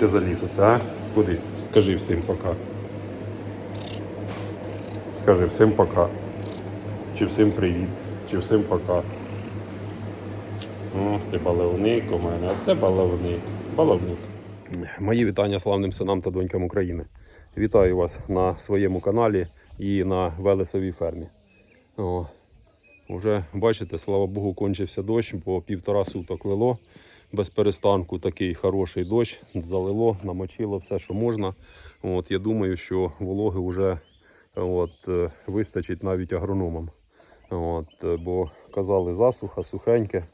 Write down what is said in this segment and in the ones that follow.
Ти заліз оце, а? Куди? Скажи всім пока. Скажи всім пока. Чи всім привіт, чи всім пока. Ох, ти баловник у мене, а це баловник. Баловник. Мої вітання славним синам та донькам України. Вітаю вас на своєму каналі і на Велесовій фермі. О, Уже бачите, слава Богу, кончився дощ, бо півтора суток лило без перестанку. Такий хороший дощ, залило, намочило все, що можна. От, я думаю, що вологи вже от, е, вистачить навіть агрономам. От, е, бо казали засуха, сухеньке.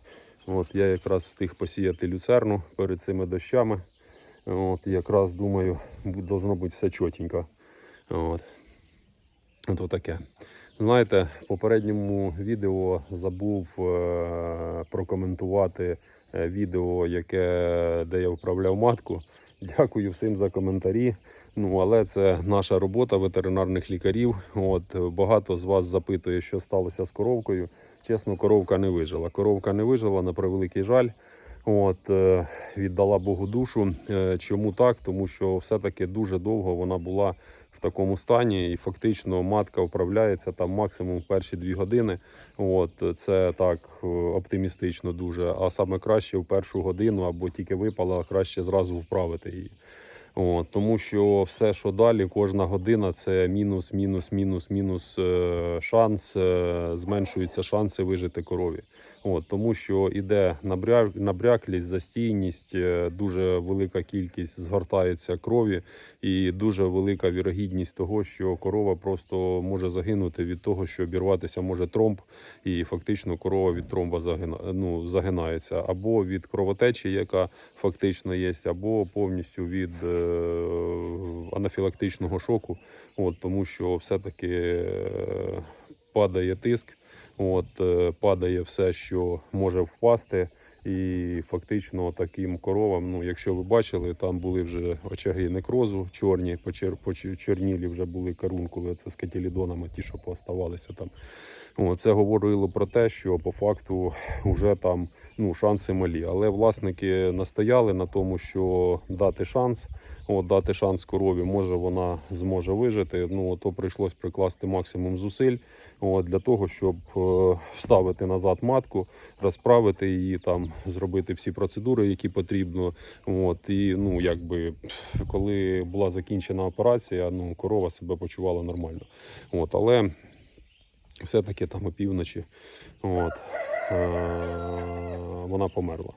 От, я якраз встиг посіяти люцерну перед цими дощами. От, якраз думаю, должно бути все чотенько. От. Ото таке. Знаєте, в попередньому відео забув е, прокоментувати е, відео, яке, де я вправляв матку. Дякую всім за коментарі. Ну, але це наша робота ветеринарних лікарів. От багато з вас запитує, що сталося з коровкою. Чесно, коровка не вижила. Коровка не вижила на превеликий жаль. От, е, віддала Богу душу. Чому так? Тому що все-таки дуже довго вона була в такому стані, і фактично матка вправляється там максимум перші дві години. От, це так е, оптимістично дуже. А саме краще в першу годину або тільки випала, краще зразу вправити її. От, тому що все, що далі, кожна година це мінус, мінус, мінус, мінус е, шанс, е, зменшуються шанси вижити корові. От, тому що іде набряк, набряклість, застійність, е, дуже велика кількість згортається крові, і дуже велика вірогідність того, що корова просто може загинути від того, що обірватися може тромб, і фактично корова від тромба загина, ну, загинається, або від кровотечі, яка фактично є, або повністю від е, анафілактичного шоку. От, тому що все-таки е, падає тиск. От, е, падає все, що може впасти. І фактично таким коровам, ну якщо ви бачили, там були вже очаги некрозу чорні, почер, почер- чорнілі вже були карункули, це з катілідонами, ті, що пооставалися там. Це говорило про те, що по факту вже там ну, шанси малі. Але власники настояли на тому, що дати шанс, от, дати шанс корові, може вона зможе вижити. Ну, то прийшлось прикласти максимум зусиль от, для того, щоб е, вставити назад матку, розправити її, там, зробити всі процедури, які потрібно. От, і ну, якби, коли була закінчена операція, ну, корова себе почувала нормально. От, але все-таки там опівночі от, е- вона померла.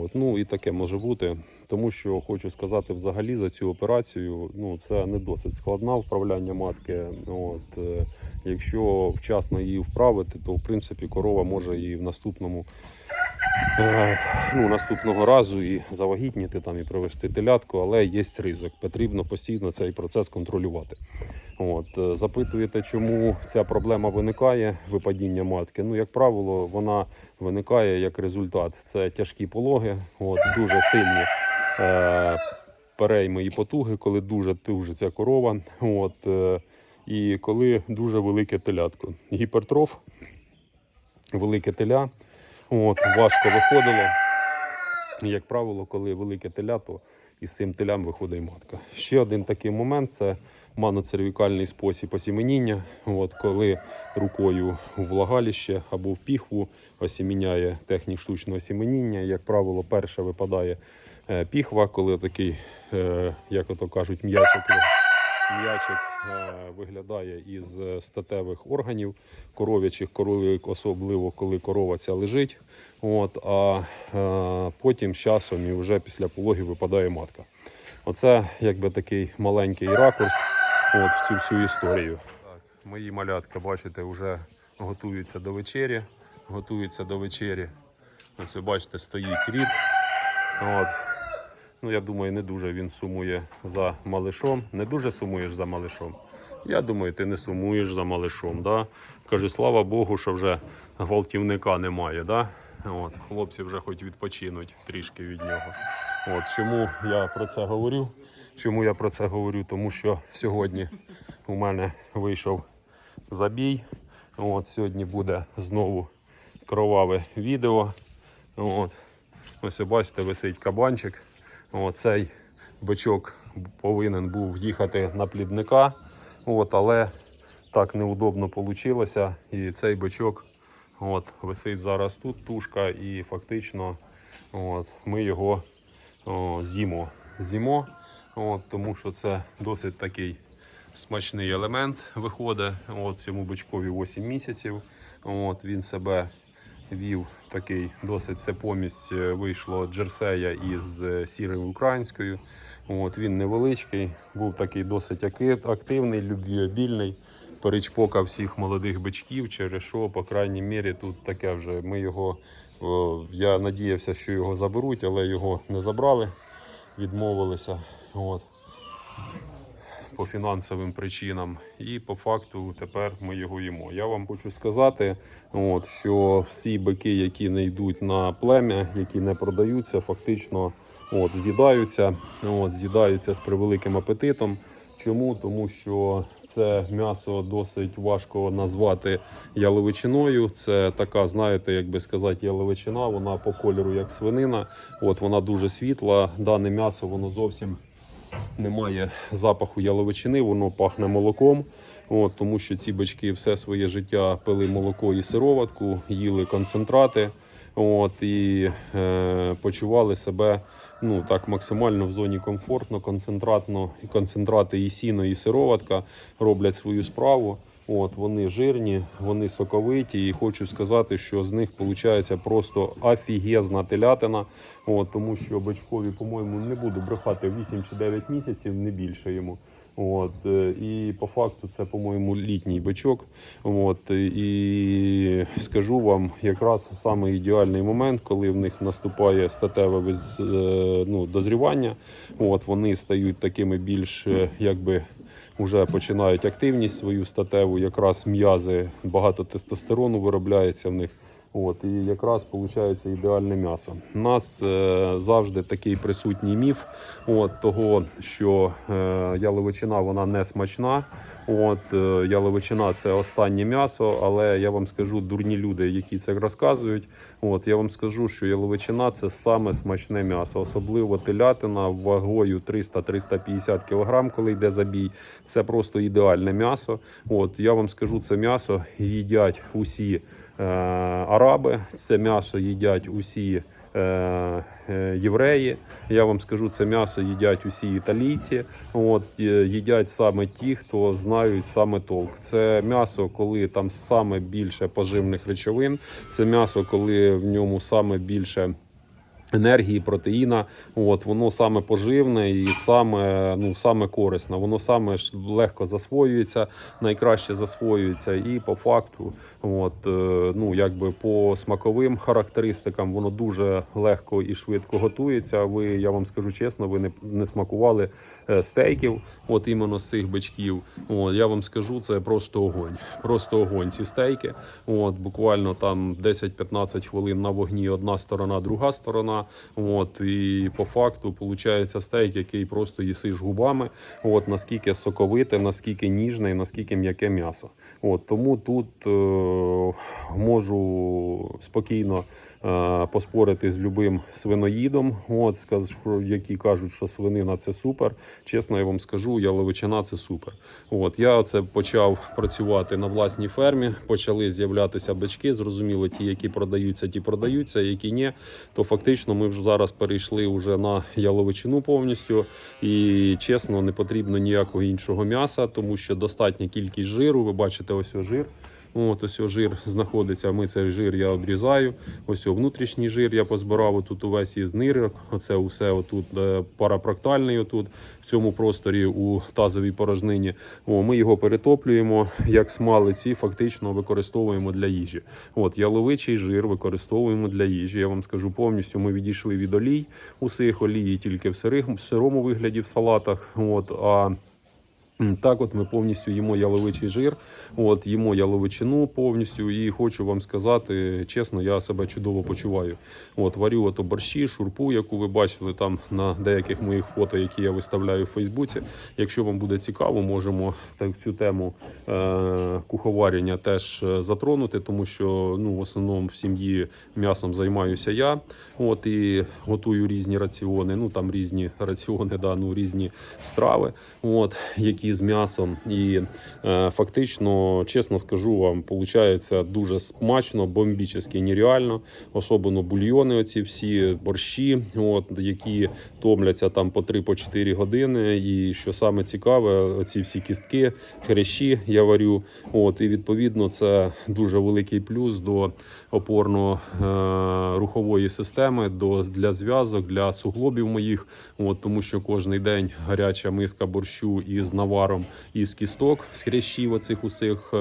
От, ну і таке може бути. Тому що хочу сказати, взагалі за цю операцію ну це не досить складна вправляння матки. От, е, якщо вчасно її вправити, то в принципі корова може і в наступному е, ну, наступного разу і завагітніти там і провести телятку, але є ризик. Потрібно постійно цей процес контролювати. От, е, запитуєте, чому ця проблема виникає, випадіння матки. Ну, як правило, вона виникає як результат. Це тяжкі пологи, от, дуже сильні е, перейми і потуги, коли дуже тужиться корова. От, е, і коли дуже велике телятко. Гіпертроф, велике теля, от, важко виходило. Як правило, коли велике теля, то із цим телям виходить матка. Ще один такий момент це маноцервікальний спосіб осіменіння. От, коли рукою у влагаліще або в піхву осіміняє технік штучного осіменіння. Як правило, перше випадає е, піхва, коли такий, е, як ото кажуть, м'ячик. М'ячик е, виглядає із статевих органів коров'ячих, коли, особливо коли корова ця лежить. От, а потім з часом і вже після пологів випадає матка. Оце якби такий маленький ракурс от, в цю всю історію. Так, мої малятка, бачите, вже готуються до вечері. Готуються до вечері. Ось ви бачите, стоїть рід. От. Ну, я думаю, не дуже він сумує за малишом. Не дуже сумуєш за малишом. Я думаю, ти не сумуєш за малишом. Да? Кажу, слава Богу, що вже гвалтівника немає. Да? От, хлопці вже хоч відпочинуть трішки від нього. От, чому я про це говорю? Чому я про це говорю? Тому що сьогодні у мене вийшов забій. От, сьогодні буде знову кроваве відео. От. Ось бачите, висить кабанчик. Оцей бичок повинен був їхати на плідника. От, але так неудобно вийшло. І цей бичок от, висить зараз тут, тушка, і фактично от, ми його о, з'їмо. З'їмо, от, тому що це досить такий смачний елемент виходить. От, цьому бичкові 8 місяців. От, він себе вів такий досить це помість е, вийшло джерсея із е, сірою українською. От, він невеличкий, був такий досить активний, любвіобільний. Перечпокав всіх молодих бичків, через що, по крайній мірі, тут таке вже. Ми його, я надіявся, що його заберуть, але його не забрали, відмовилися. От по фінансовим причинам, і по факту тепер ми його їмо. Я вам хочу сказати, от, що всі бики, які не йдуть на плем'я, які не продаються, фактично от, з'їдаються, от, з'їдаються з превеликим апетитом. Чому? Тому що це м'ясо досить важко назвати яловичиною. Це така, знаєте, як би сказати, яловичина, вона по кольору як свинина. От вона дуже світла. Дане м'ясо воно зовсім немає запаху яловичини, воно пахне молоком. От, тому що ці бачки все своє життя пили молоко і сироватку, їли концентрати. От, і е, почували себе ну, так максимально в зоні комфортно, концентратно, і концентрати і сіно, і сироватка роблять свою справу. От, вони жирні, вони соковиті, і хочу сказати, що з них виходить просто офігезна телятина. От, тому що бичкові, по-моєму, не буду брехати 8 чи 9 місяців, не більше йому. От, е, і по факту це, по-моєму, літній бичок. От, і скажу вам, якраз саме ідеальний момент, коли в них наступає статеве е, ну, дозрівання. От, вони стають такими більш е, якби вже починають активність свою статеву, якраз м'язи, багато тестостерону виробляється в них. От, і якраз виходить ідеальне м'ясо. У нас е, завжди такий присутній міф от, того, що е, яловичина вона не смачна. От, е, яловичина це останнє м'ясо, але я вам скажу дурні люди, які це розказують. От, я вам скажу, що яловичина це саме смачне м'ясо, особливо телятина вагою 300-350 кг, коли йде забій. Це просто ідеальне м'ясо. От, я вам скажу, це м'ясо їдять усі араби, це м'ясо їдять усі е, е, євреї. Я вам скажу, це м'ясо їдять усі італійці. От, е, їдять саме ті, хто знають саме толк. Це м'ясо, коли там саме більше поживних речовин. Це м'ясо, коли в ньому саме більше. Енергії, протеїна, от воно саме поживне і саме ну саме корисне. Воно саме ж легко засвоюється, найкраще засвоюється, і по факту, от е, ну якби по смаковим характеристикам, воно дуже легко і швидко готується. Ви я вам скажу чесно, ви не, не смакували е, стейків, от іменно з цих бичків. От я вам скажу, це просто огонь. Просто огонь. Ці стейки. От буквально там 10-15 хвилин на вогні одна сторона, друга сторона. От і по факту виходить стейк, який просто їсиш губами. От наскільки соковите, наскільки ніжне, і наскільки м'яке м'ясо. От тому тут е, можу спокійно е, поспорити з любим свиноїдом. От сказ, що- які кажуть, що свинина це супер. Чесно, я вам скажу, яловичина це супер. От я це почав працювати на власній фермі. Почали з'являтися бички. Зрозуміло, ті, які продаються, ті продаються, які ні, то фактично ми вже зараз перейшли вже на яловичину повністю. І чесно, не потрібно ніякого іншого м'яса, тому що достатня кількість жиру. Ви бачите, ось жир. От ось жир знаходиться. Ми цей жир я обрізаю. Ось внутрішній жир я позбирав тут увесь із нирок. Оце усе отут е, парапроктальний отут в цьому просторі у тазовій порожнині. О, ми його перетоплюємо як смалець і фактично використовуємо для їжі. От яловичий жир використовуємо для їжі. Я вам скажу повністю. Ми відійшли від олій усіх олії тільки в сирому вигляді в салатах. От а Так, от ми повністю їмо яловичий жир, от їмо яловичину повністю. І хочу вам сказати, чесно, я себе чудово почуваю. От варю ото борщі, шурпу, яку ви бачили там на деяких моїх фото, які я виставляю в Фейсбуці. Якщо вам буде цікаво, можемо так цю тему е- куховарення теж е, затронути, тому що ну в основному в сім'ї м'ясом займаюся я. От і готую різні раціони. Ну там різні раціони, да, ну різні страви, от які з м'ясом. І е, фактично, чесно скажу вам, виходить дуже смачно, бомбічно, нереально. Особливо бульйони, оці всі борщі, от які томляться там по 3-4 години. І що саме цікаве, оці всі кістки, хрящі я варю. От і відповідно це дуже великий плюс до опорно-рухової системи, до для зв'язок, для суглобів моїх. От тому, що кожен день гаряча миска борщу із наваром із кісток з хрящів оцих усіх е,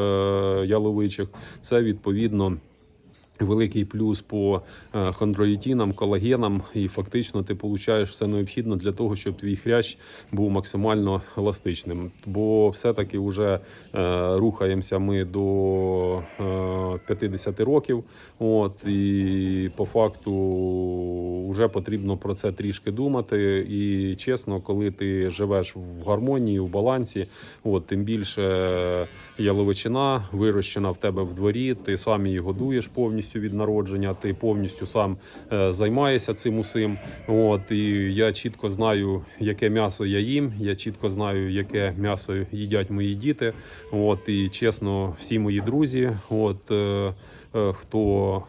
яловичих. Це відповідно. Великий плюс по е, хондроїтінам, колагенам, і фактично ти получаєш все необхідне для того, щоб твій хрящ був максимально еластичним. Бо все-таки вже е, рухаємося ми до е, 50 років. От і по факту вже потрібно про це трішки думати. І чесно, коли ти живеш в гармонії, в балансі, от тим більше яловичина вирощена в тебе в дворі, ти сам її годуєш повністю від народження, ти повністю сам е, займаєшся цим усім. От і я чітко знаю, яке м'ясо я їм. Я чітко знаю, яке м'ясо їдять мої діти. От і чесно, всі мої друзі. От е, е, хто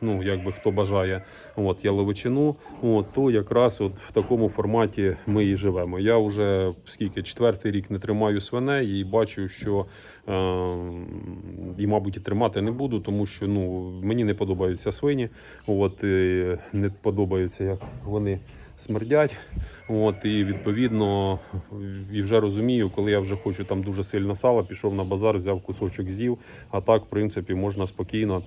ну якби хто бажає от яловичину, от то якраз от в такому форматі ми і живемо. Я вже скільки четвертий рік не тримаю свиней і бачу, що е, і, мабуть, і тримати не буду, тому що ну мені не подобаються свині. От і не подобається, як вони смердять. От і відповідно і вже розумію, коли я вже хочу там дуже сильно сала, пішов на базар, взяв кусочок з'їв. А так, в принципі, можна спокійно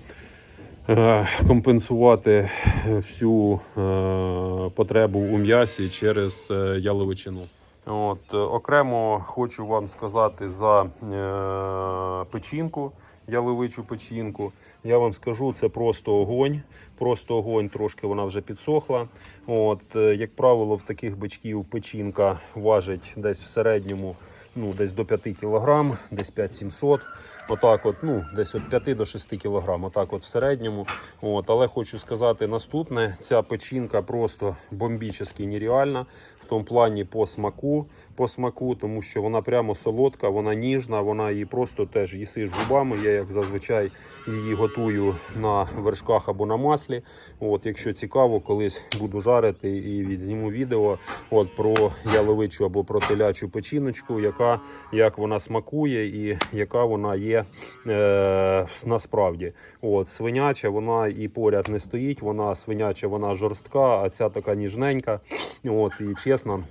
компенсувати всю е, потребу у м'ясі через е, яловичину. От, е, окремо хочу вам сказати за е, печінку, яловичу печінку. Я вам скажу, це просто огонь. Просто огонь, трошки вона вже підсохла. От, е, як правило, в таких бичків печінка важить десь в середньому ну, десь до 5 кг, десь 5-700. Отак, от, ну, десь від 5 до 6 кг, отак от в середньому. От, але хочу сказати наступне: ця печінка просто бомбічно нереальна в тому плані по смаку, по смаку, тому що вона прямо солодка, вона ніжна, вона її просто теж їсиш губами. Я як зазвичай її готую на вершках або на маслі. От, якщо цікаво, колись буду жарити і відзніму відео от, про яловичу або про телячу печіночку, яка як вона смакує і яка вона є е, насправді. От, свиняча, вона і поряд не стоїть, вона свиняча, вона жорстка, а ця така ніжненька. От, і чесно.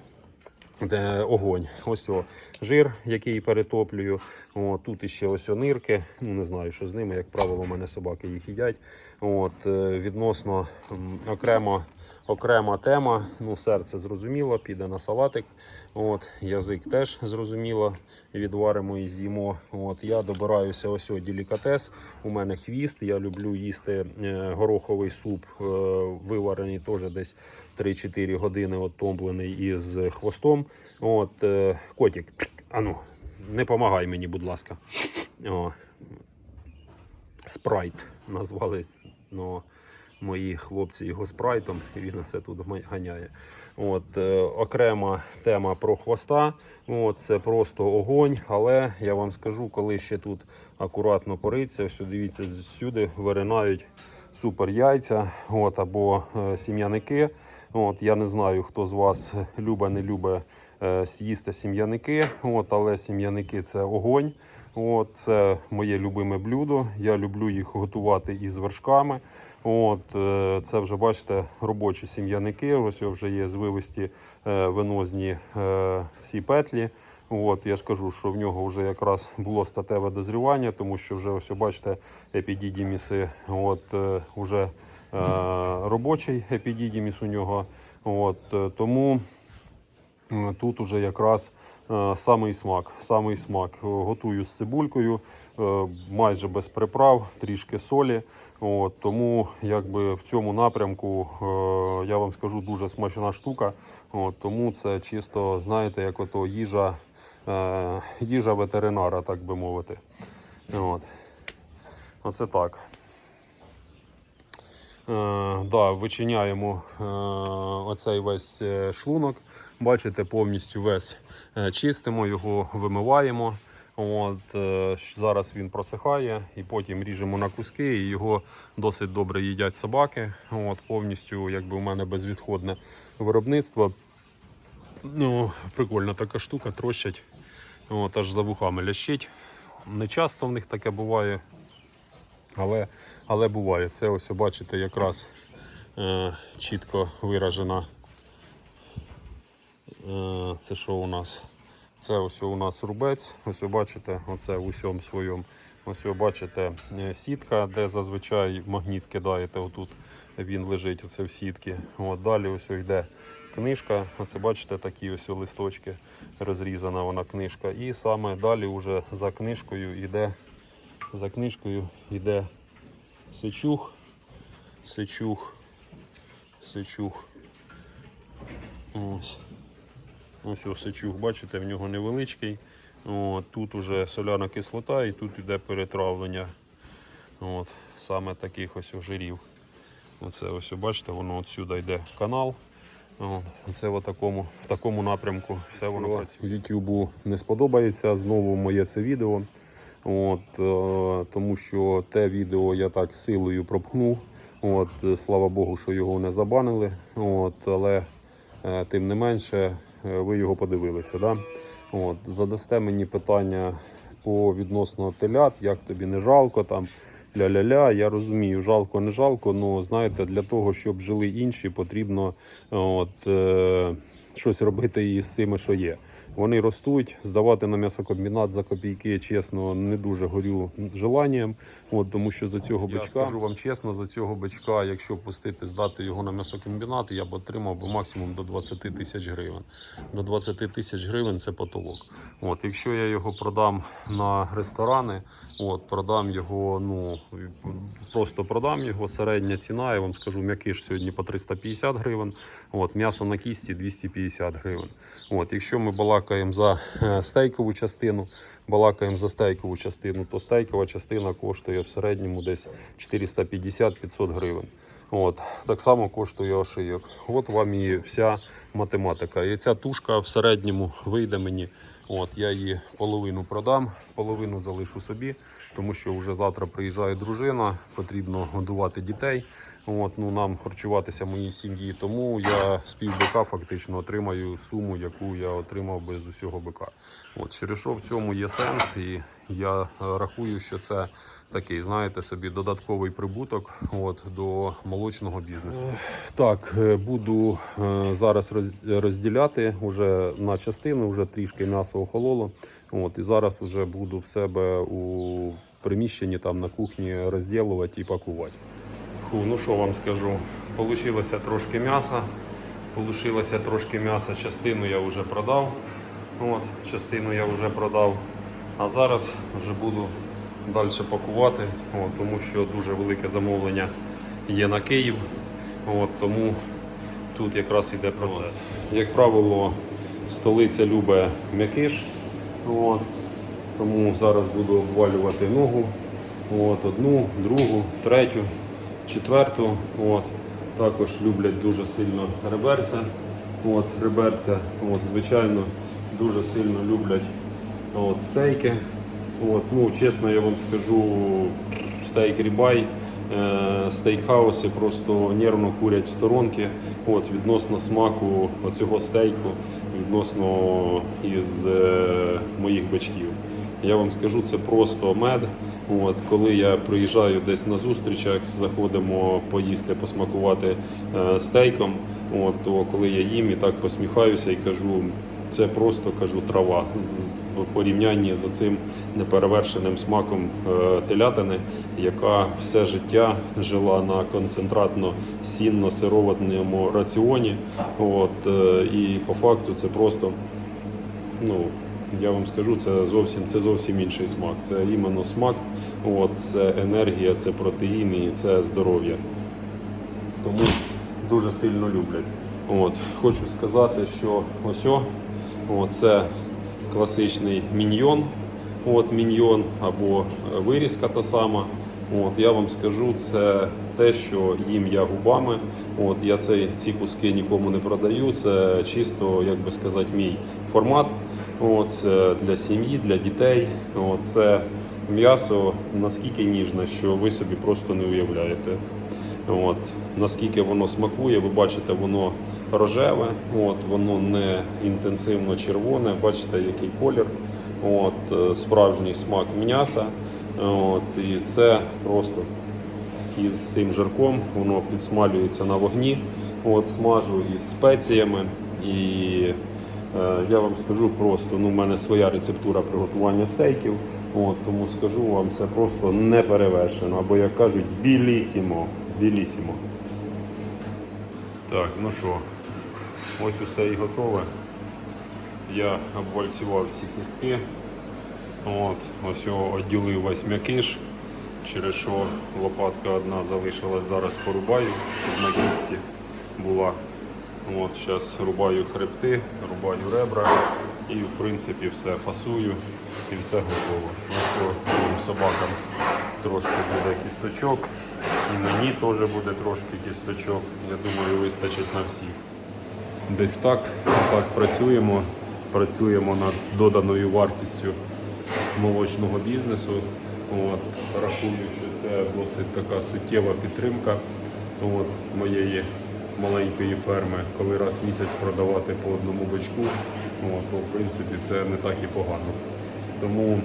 Де огонь. Ось о, жир, який перетоплюю. О, тут іще ось нирки. Ну не знаю, що з ними. Як правило, у мене собаки їх їдять. От, е, відносно окремо, окрема тема. Ну, серце зрозуміло, піде на салатик. От, язик теж зрозуміло. Відваримо і з'їмо. От, я добираюся ось о, делікатес. У мене хвіст. Я люблю їсти е, гороховий суп, е, виварений теж десь 3-4 години отомблений із хвостом. От, е, котик, ану, не помагай мені, будь ласка. О, спрайт назвали ну, мої хлопці його спрайтом, і він все тут ганяє. От, е, окрема тема про хвоста. От, це просто огонь, але я вам скажу, коли ще тут акуратно пориться, ось дивіться, сюди виринають супер яйця от, або е, сім'яники. От, я не знаю, хто з вас любить, не любить е, з'їсти сім'яники, от, але сім'яники це огонь. От, це моє любиме блюдо. Я люблю їх готувати із вершками. От, е, це вже бачите робочі сім'яники. Ось вже є звивисті е, венозні е, ці петлі. От, я ж кажу, що в нього вже якраз було статеве дозрівання, тому що вже ось бачите епідідіміси. От, уже вже е, робочий епідідіміс у нього. От, е, тому Е, Тут уже якраз е, самий смак. Самий смак. Е, Готую з цибулькою, е, майже без приправ, трішки солі. От, тому якби в цьому напрямку е, я вам скажу дуже смачна штука. От, тому це чисто, знаєте, як ото їжа, е, їжа ветеринара, так би мовити. От. Оце так. Е, да, вичиняємо е, оцей весь е, шлунок. Бачите, повністю весь е, чистимо, його вимиваємо. От, е, зараз він просихає і потім ріжемо на куски, і його досить добре їдять собаки. От, повністю, якби у мене безвідходне виробництво. Ну, прикольна така штука, трощать. От, аж за вухами лящить. Не часто в них таке буває, але, але буває. Це ось бачите, якраз е, чітко виражена. Е, це що у нас? Це ось у нас рубець. Ось ви бачите, оце в усьому своєму. Ось ви бачите е, сітка, де зазвичай магніт кидаєте. Отут він лежить оце в сітці. От далі ось йде книжка. Оце бачите такі ось листочки. Розрізана вона книжка. І саме далі вже за книжкою йде за книжкою йде сичух, сичух, сичух. Ось. Ось ось бачите, в нього невеличкий. От, тут уже соляна кислота і тут йде перетравлення от, саме таких ось жирів. Оце ось бачите, воно отсюди йде канал. От, це в такому, в такому напрямку все воно працює. Ютубу не сподобається знову моє це відео. От, е, тому що те відео я так силою пропхнув. От, слава Богу, що його не забанили. От, але е, тим не менше, ви його подивилися. Да? От, задасте мені питання по відносно телят, як тобі не жалко там. Ля-ля-ля, я розумію, жалко, не жалко, але знаєте, для того, щоб жили інші, потрібно е, от, е, щось робити із цими, що є. Вони ростуть, здавати на м'ясокомбінат за копійки, чесно, не дуже горю желанням. От, тому що за цього бичка. Я скажу вам чесно, за цього бичка, якщо пустити, здати його на м'ясокомбінат, я б отримав би максимум до 20 тисяч гривень. До 20 тисяч гривень це потолок. От, якщо я його продам на ресторани, от, продам його, ну просто продам його. Середня ціна, я вам скажу, м'якиш сьогодні по 350 гривень. От, м'ясо на кісті 250 гривень. От, якщо ми балакаємо за е, стейкову частину, балакаємо за стейкову частину, то стейкова частина коштує в середньому десь 450-500 гривень. От, так само коштує ошийок. От вам і вся математика. І ця тушка в середньому вийде мені. От, я її половину продам, половину залишу собі, тому що вже завтра приїжджає дружина, потрібно годувати дітей. От, ну, нам харчуватися моїй сім'ї. Тому я з півбика фактично отримаю суму, яку я отримав би з усього бика. От, через що в цьому є сенс, і я е, рахую, що це такий, знаєте, собі додатковий прибуток от, до молочного бізнесу. Так, е, буду е, зараз розділяти уже на частини, вже трішки м'ясо охололо. От, і зараз вже буду в себе у приміщенні там на кухні розділувати і пакувати. Фу, ну що вам скажу, получилося трошки м'яса. Получилося трошки м'яса, частину я вже продав. От, частину я вже продав. А зараз вже буду далі пакувати, от, тому що дуже велике замовлення є на Київ. От, тому тут якраз іде процес. Як правило, столиця любить м'якиш. Тому зараз буду обвалювати ногу. От, одну, другу, третю, четверту. От. Також люблять дуже сильно реберця. От, реберця, от, звичайно, дуже сильно люблять от, стейки. От, ну, чесно, я вам скажу, стейк рібай, е, стейкхауси просто нервно курять в сторонки от, відносно смаку оцього стейку, відносно із е, моїх бичків. Я вам скажу, це просто мед. От, коли я приїжджаю десь на зустрічах, заходимо поїсти, посмакувати е, стейком. От, то коли я їм і так посміхаюся і кажу, це просто кажу трава. В порівнянні з цим неперевершеним смаком е, телятини, яка все життя жила на концентратно сінно-сироватному раціоні. От, е, і по факту це просто ну, я вам скажу, це зовсім, це зовсім інший смак. Це іменно смак, от, це енергія, це протеїни і це здоров'я. Тому дуже сильно люблять. От, хочу сказати, що ось це класичний міньйон. От міньйон або вирізка та сама. От, я вам скажу, це те, що їм я губами. От, я цей, ці куски нікому не продаю. Це чисто, як би сказати, мій формат. Це для сім'ї, для дітей. Це м'ясо наскільки ніжне, що ви собі просто не уявляєте. От, наскільки воно смакує, ви бачите, воно рожеве, от, воно не інтенсивно червоне, бачите, який колір. От, е, справжній смак м'яса. От, і це просто із цим жирком, воно підсмалюється на вогні. От, смажу із спеціями. І я вам скажу просто, ну, в мене своя рецептура приготування стейків. От, тому скажу вам, це просто не перевершено. Або як кажуть, білісімо. Білісімо. Так, ну що, ось усе і готове. Я обвальцював всі кістки. От, ось його відділив весь м'якиш, через що лопатка одна залишилась, зараз порубаю, щоб на кісті була. От, зараз рубаю хребти, рубаю ребра і в принципі все фасую і все готово. Ну що, собакам трошки буде кісточок, і мені теж буде трошки кісточок. Я думаю, вистачить на всіх. Десь так, так працюємо. Працюємо над доданою вартістю молочного бізнесу. От, рахую, що це досить така суттєва підтримка от, моєї маленької ферми, коли раз в місяць продавати по одному бочку, от, то в принципі це не так і погано. Тому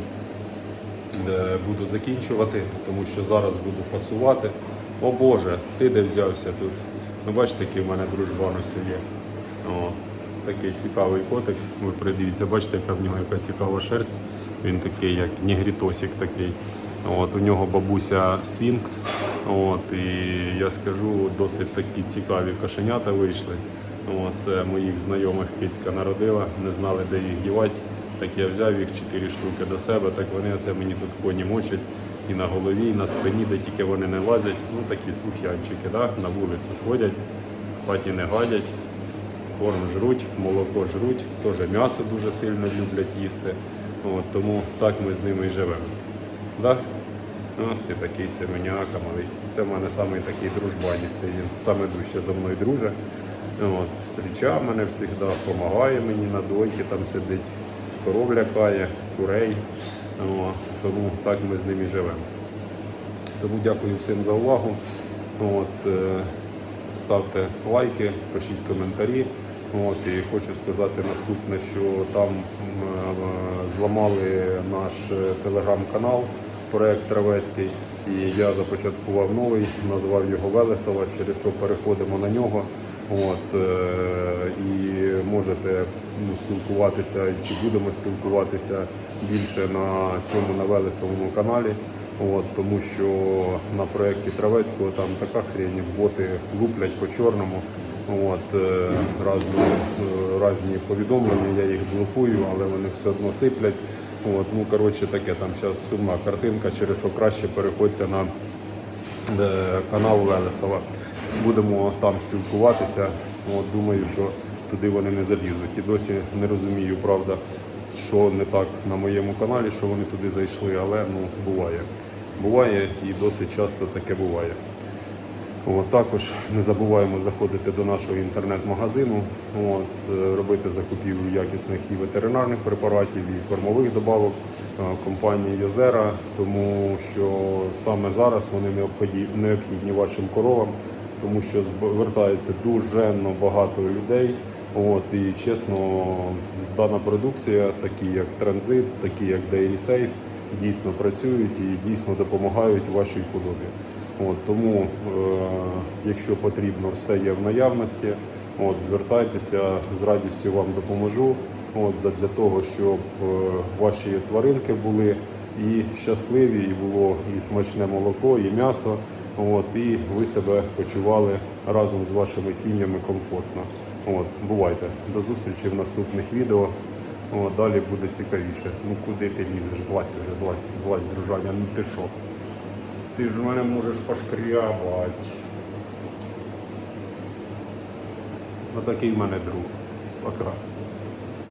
е, буду закінчувати, тому що зараз буду фасувати. О Боже, ти де взявся тут? Ну бачите, який в мене дружбан ось є. О, такий цікавий котик. Ви придивіться, бачите, яка в нього яка цікава шерсть. Він такий, як нігрітосик такий. От, у нього бабуся Сфінкс. От, і я скажу, досить такі цікаві кошенята вийшли. От, це моїх знайомих кицька народила, не знали, де їх дівати. Так я взяв їх 4 штуки до себе, так вони оце мені тут коні мочать і на голові, і на спині, де тільки вони не лазять. Ну такі слух'янчики, да? на вулицю ходять, хаті не гадять корм жруть, молоко жруть, теж м'ясо дуже сильно люблять їсти. От, тому так ми з ними і живемо. Да? Ах, ти такий семеняка малий. Це в мене самий такий дружбаністий. Він саме дужче за мною друже. От, зустрічає мене завжди, допомагає мені на дойки, там сидить, коров лякає, курей. От, тому так ми з ним і живемо. Тому дякую всім за увагу. От, е, ставте лайки, пишіть коментарі. От, і хочу сказати наступне, що там е, зламали наш е, телеграм-канал, проект Травецький. І я започаткував новий, назвав його Велесова, через що переходимо на нього. От, е, і можете ну, спілкуватися, чи будемо спілкуватися більше на цьому на Велесовому каналі. От, тому що на проєкті Травецького там така хрень, боти луплять по чорному. От, е, разні, е, разні повідомлення, я їх блокую, але вони все одно сиплять. От, ну, коротше, таке там зараз сумна картинка, через що краще переходьте на е, канал Велесова. Будемо там спілкуватися. От, думаю, що туди вони не залізуть. І досі не розумію, правда, що не так на моєму каналі, що вони туди зайшли, але ну, буває. Буває і досить часто таке буває. От, також не забуваємо заходити до нашого інтернет-магазину, е, робити закупівлю якісних і ветеринарних препаратів, і кормових добавок е, компанії Йозера, тому що саме зараз вони необхідні вашим коровам, тому що звертається дуже багато людей. От, і чесно, дана продукція, такі як Транзит, такі як Daily Safe, дійсно працюють і дійсно допомагають вашій худобі. От, тому, е, якщо потрібно, все є в наявності. От, звертайтеся, з радістю вам допоможу. от, для того, щоб е, ваші тваринки були і щасливі, і було і смачне молоко, і м'ясо. От, і ви себе почували разом з вашими сім'ями комфортно. От, бувайте. До зустрічі в наступних відео. От, далі буде цікавіше. Ну куди ти лізеш? Злазь злазь, злазь, дружаня. Ну ти що? Ти ж мене можеш пошкрябати. Отакий в мене друг. Пока.